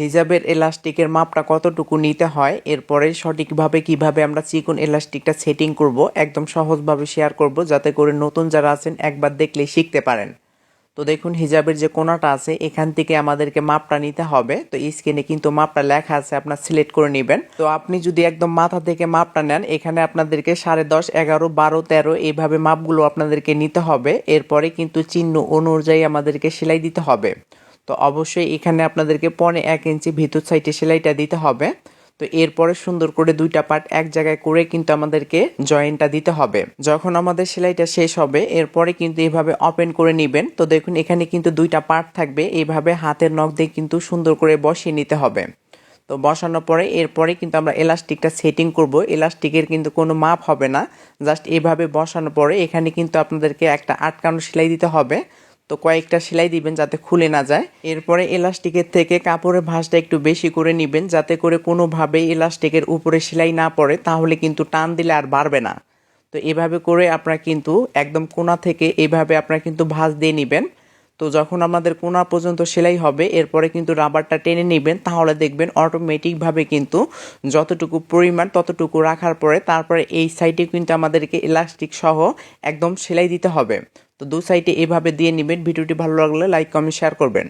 হিজাবের এলাস্টিকের মাপটা কতটুকু নিতে হয়, এরপরে সঠিকভাবে কীভাবে আমরা চিকন এলাস্টিকটা সেটিং করব, একদম সহজভাবে শেয়ার করব, যাতে করে নতুন যারা আছেন একবার দেখলেই শিখতে পারেন। তো দেখুন, হিজাবের যে কোনাটা আছে, এখান থেকে আমাদেরকে মাপটা নিতে হবে। তো স্ক্রিনে কিন্তু মাপটা লেখা আছে, আপনার সিলেক্ট করে নেবেন। তো আপনি যদি একদম মাথা থেকে মাপটা নেন, এখানে আপনাদেরকে সাড়ে দশ, এগারো, বারো, তেরো এইভাবে মাপগুলো আপনাদেরকে নিতে হবে। এরপরে কিন্তু চিহ্ন অনুযায়ী আমাদেরকে সেলাই দিতে হবে। তো অবশ্যই এখানে আপনাদেরকে পনে এক ইঞ্চি ভিতর সাইডে সেলাইটা দিতে হবে। তো এরপরে সুন্দর করে দুইটা পার্ট এক জায়গায় করে কিন্তু আমাদেরকে জয়েন্টটা দিতে হবে। যখন আমাদের সেলাইটা শেষ হবে, এরপরে কিন্তু এভাবে ওপেন করে নেবেন। তো দেখুন, এখানে কিন্তু দুইটা পার্ট থাকবে। এইভাবে হাতের নখ দিয়ে কিন্তু সুন্দর করে বসিয়ে নিতে হবে। তো বসানোর পরে এরপরে কিন্তু আমরা এলাস্টিকটা সেটিং করব। এলাস্টিকের কিন্তু কোনো মাপ হবে না। জাস্ট এভাবে বসানোর পরে এখানে কিন্তু আপনাদেরকে একটা আটকানো সেলাই দিতে হবে। তো কয়েকটা সেলাই দিবেন যাতে খুলে না যায়। এরপরে এলাস্টিকের থেকে কাপড়ের ভাঁজটা একটু বেশি করে নেবেন, যাতে করে কোনোভাবেই এলাস্টিকের উপরে সেলাই না পড়ে, তাহলে কিন্তু টান দিলে আর বাড়বে না। তো এভাবে করে আপনারা কিন্তু একদম কোনা থেকে এইভাবে আপনারা কিন্তু ভাঁজ দিয়ে নেবেন। তো যখন আমাদের কোনা পর্যন্ত সেলাই হবে, এরপরে কিন্তু রাবারটা টেনে নেবেন, তাহলে দেখবেন অটোমেটিকভাবে কিন্তু যতটুকু পরিমাণ ততটুকু রাখার পরে তারপরে এই সাইডে কিন্তু আমাদেরকে ইলাস্টিক সহ একদম সেলাই দিতে হবে। তো দু সাইডে এভাবে দিয়ে নেবেন। ভিডিওটি ভালো লাগলে লাইক কমেন্ট শেয়ার করবেন।